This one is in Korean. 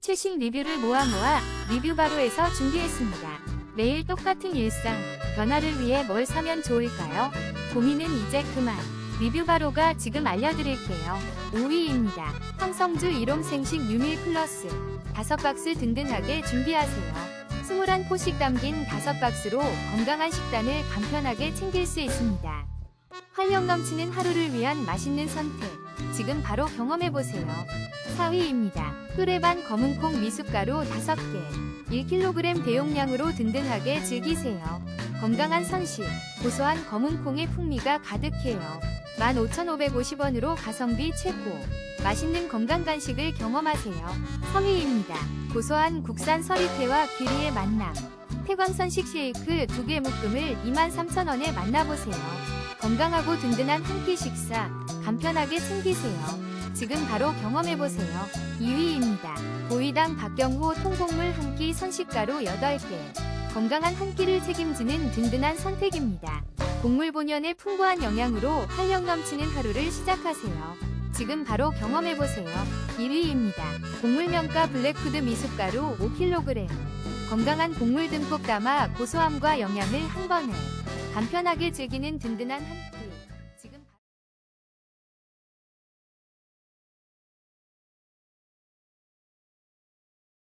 최신 리뷰를 모아 모아 리뷰바로에서 준비했습니다. 매일 똑같은 일상, 변화를 위해 뭘 사면 좋을까요? 고민은 이제 그만. 리뷰바로가 지금 알려드릴게요. 5위입니다. 황성주 1홈 생식 유밀 플러스. 5박스 든든하게 준비하세요. 21포씩 담긴 5박스로 건강한 식단을 간편하게 챙길 수 있습니다. 활력 넘치는 하루를 위한 맛있는 선택. 지금 바로 경험해보세요. 4위입니다. 뚜레반 검은콩 미숫가루 5개. 1kg 대용량으로 든든하게 즐기세요. 건강한 선식, 고소한 검은콩의 풍미가 가득해요. 15,550원으로 가성비 최고. 맛있는 건강 간식을 경험하세요. 3위입니다. 고소한 국산 서리태와 귀리의 만남. 태광선식 쉐이크 2개 묶음을 23,000원에 만나보세요. 건강하고 든든한 한 끼 식사, 간편하게 챙기세요. 지금 바로 경험해보세요. 2위입니다. 보이당 박경호 통곡물 한 끼 선식가루 8개. 건강한 한 끼를 책임지는 든든한 선택입니다. 곡물 본연의 풍부한 영양으로 활력 넘치는 하루를 시작하세요. 지금 바로 경험해보세요. 1위입니다. 곡물명가 블랙푸드 미숫가루 5kg. 건강한 곡물 듬뿍 담아 고소함과 영양을 한 번에 간편하게 즐기는 든든한 한 끼.